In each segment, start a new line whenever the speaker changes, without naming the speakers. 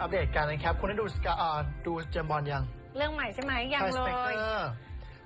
อัปเดตกันนะครับ คุณได้ดูสกาอ่าดูเจมส์บอลยัง
เรื่องใหม่ใช่ไหมยัง
ใช่
เล
สเปกเต
ย
อร์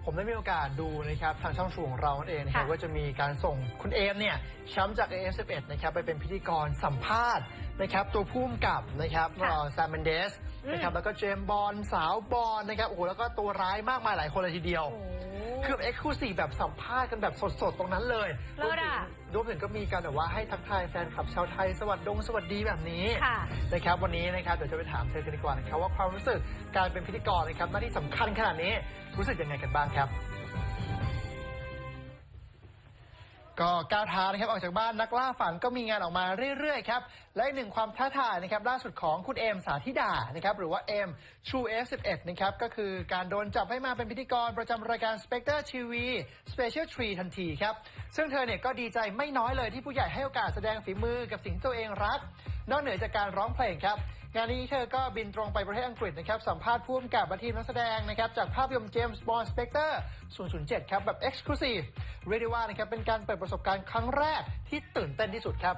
ผมได้มีโอกาสดูนะครับทางช่องชูของเรานั่นเองนะครับ
ค่ะ
ว่าจะมีการส่งคุณเอมเนี่ยแชมป์จาก AF11 นะครับไปเป็นพิธีกรสัมภาษณ์นะครับตัวผู้กำกับนะครับแซมเมนเดสนะครับแล้วก็เจมส์บอลสาวบอลนะครับโอ้โหแล้วก็ตัวร้ายมากมายหลายคนเลยทีเดียว
โอ้โห
คือเอ็กซ์คลูซีฟแบบสัมภาษณ์กันแบบสดๆ ตรงนั้นเลย
เลิศอะ
รวมถึงก็มีการแบบว่าให้ทักทายแฟนคลับชาวไทย สวัสดงสวัสดีแบบนี้
ค่ะ
นะครับวันนี้นะครับเดี๋ยวจะไปถามเธอกันดีกว่านะครับว่าความรู้สึกการเป็นพิธีกรนะครับหน้าที่สำคัญขนาดนี้รู้สึกยังไงกันบ้างครับ ก็ก้าวเท้านะครับออกจากบ้านนักล่าฝันก็มีงานออกมาเรื่อยๆครับและหนึ่งความท้าทายนะครับล่าสุดของคุณเอมสาธิดานะครับหรือว่าเอม True F11 นะครับก็คือการโดนจับให้มาเป็นพิธีกรประจำรายการ Spectre TV Special Tree ทันทีครับซึ่งเธอเนี่ยก็ดีใจไม่น้อยเลยที่ผู้ใหญ่ให้โอกาสแสดงฝีมือกับสิ่งที่ตัวเองรัก นอกเหนือจากการร้องเพลงครับ งานนี้เธอก็บินตรงไปประเทศอังกฤษนะครับ สัมภาษณ์ผู้กำกับและทีมนักแสดงนะครับ จากภาพยนตร์เจมส์บอนด์สเปกเตอร์007 ครับ แบบ Exclusive เรียกได้ว่านะครับเป็นการเปิดประสบการณ์ครั้งแรกที่ตื่นเต้นที่สุดครับ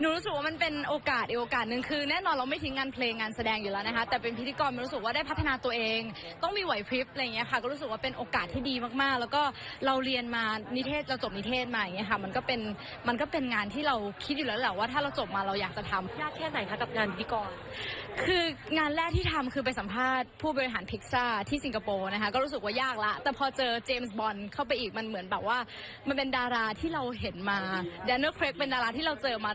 หนูรู้สึกว่ามันเป็นโอกาสอีกโอกาสหนึ่งคือ แน่นอนเราไม่ทิ้งงานเพลงงานแสดงอยู่แล้วนะคะแต่เป็นพิธีกรมันรู้สึกว่าได้พัฒนาตัวเอง ต้องมีไหวพริบอะไรอย่างเงี้ยค่ะ ก็รู้สึกว่าเป็นโอกาสที่ดีมากๆ แล้วก็เราเรียนมานิเทศเราจบนิเทศมาอย่างเงี้ยค่ะ มันก็เป็นมันก็เป็นงานที่เราคิดอยู่แล้วแหละว่าถ้าเราจบมาเราอยากจะทำ
ยากแค่ไหนคะกับงานพิธีกร
คือ งานแรกที่ทำคือไปสัมภาษณ์ผู้บริหารพิกซ่าที่สิงคโปร์นะคะ ก็รู้สึกว่ายากละ แต่พอเจอเจมส์บอนด์เข้าไปอีกมันเหมือนแบบว่า มันเป็นดาราที่เราเห็นมาแดนเนอร์เครกเป็นดาราที่เราเจอมา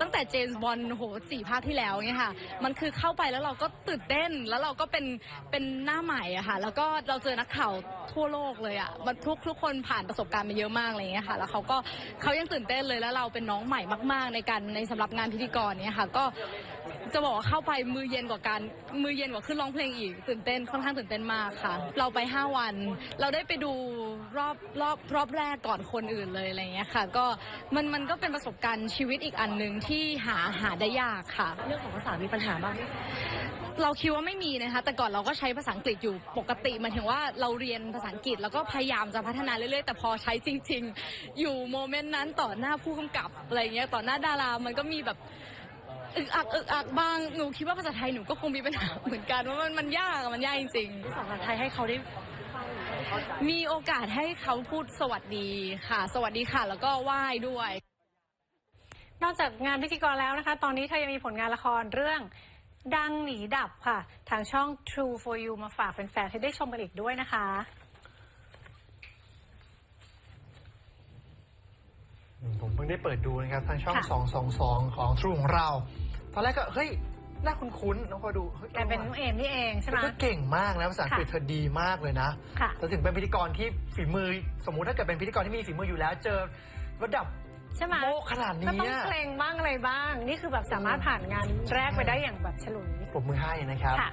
ตั้งแต่เจมส์บอนโหสี่ภาคที่แล้วเนี่ยค่ะ มันคือเข้าไปแล้วเราก็ตื่นเต้นแล้วเราก็เป็นเป็นหน้าใหม่อะค่ะ แล้วก็เราเจอนักข่าวทั่วโลกเลยอะมันทุกทุกคนผ่านประสบการณ์มาเยอะมากอะไรอย่างเงี้ยค่ะ แล้วเขาก็เขายังตื่นเต้นเลยแล้วเราเป็นน้องใหม่มาก ๆ ในการในสำหรับงานพิธีกรเนี่ยค่ะ ก็ จะบอกว่าเข้าไปมือเย็นกว่าการมือเย็นกว่าขึ้นร้องเพลงอีกตื่นเต้นค่อนข้างตื่นเต้นมากค่ะ เราไป 5 วัน เราได้ไปดูรอบรอบรอบแรกก่อนคนอื่นเลยอะไรอย่างเงี้ยค่ะ ก็มันมันก็เป็นประสบการณ์ชีวิตอีกอันหนึ่งที่หาหาได้ยากค่ะ
เรื่องของภาษามีปัญหาบ้างไหม
เราคิดว่าไม่มีนะคะ แต่ก่อนเราก็ใช้ภาษาอังกฤษอยู่ปกติหมายถึงว่าเราเรียนภาษาอังกฤษแล้วก็พยายามจะพัฒนาเรื่อยๆ แต่พอใช้จริง ๆ อยู่โมเมนต์นั้นต่อหน้าผู้กำกับอะไรเงี้ยต่อหน้าดารามันก็มีแบบ อึกอักอึกอักบ้างหนูคิดว่าภาษาไทยหนูก็คงมีปัญหาเหมือนกันว่ามันมันยากอะมันยากจริงๆ
ภาษาไทยให้เขาได้
มีโอกาสให้เขาพูดสวัสดีค่ะ สวัสดีค่ะ แล้วก็ไหว้ด้วย
นอกจากงานพิธีกรแล้วนะคะ ตอนนี้เธอยังมีผลงานละครเรื่อง ดังหนีดับค่ะ ทางช่อง True for You มาฝากแฟนๆให้ได้ชมกันอีกด้วยนะคะ
ผมเพิ่งได้เปิดดูนะครับ ทางช่อง
ค่ะ
222 ของทรูของเรา ตอนแรกก็ เฮ้ย น่าคุ้นๆน้องพอดูฮ้ย
แกเป็นน้องเอมนี่เองใช่ไหม
แล้วก็เก่งมากนะภาษาอังกฤษ
ค่ะ
เธอดีมากเลยนะ
ค่ะ
แต่ถึงเป็นพิธีกรที่ฝีมือ สมมุติถ้าเกิดเป็นพิธีกรที่มีฝีมืออยู่แล้ว เจอระดับ
ใช่ไหม
โลกขนาด
ก็
นี้
ต้อง
อะ
เกรงบ้างอะไรบ้าง นี่คือแบบสามารถผ่านงานแรกไปได้อย่างแบบฉลุย
ปรบมือให้นะครับ
ค่ะ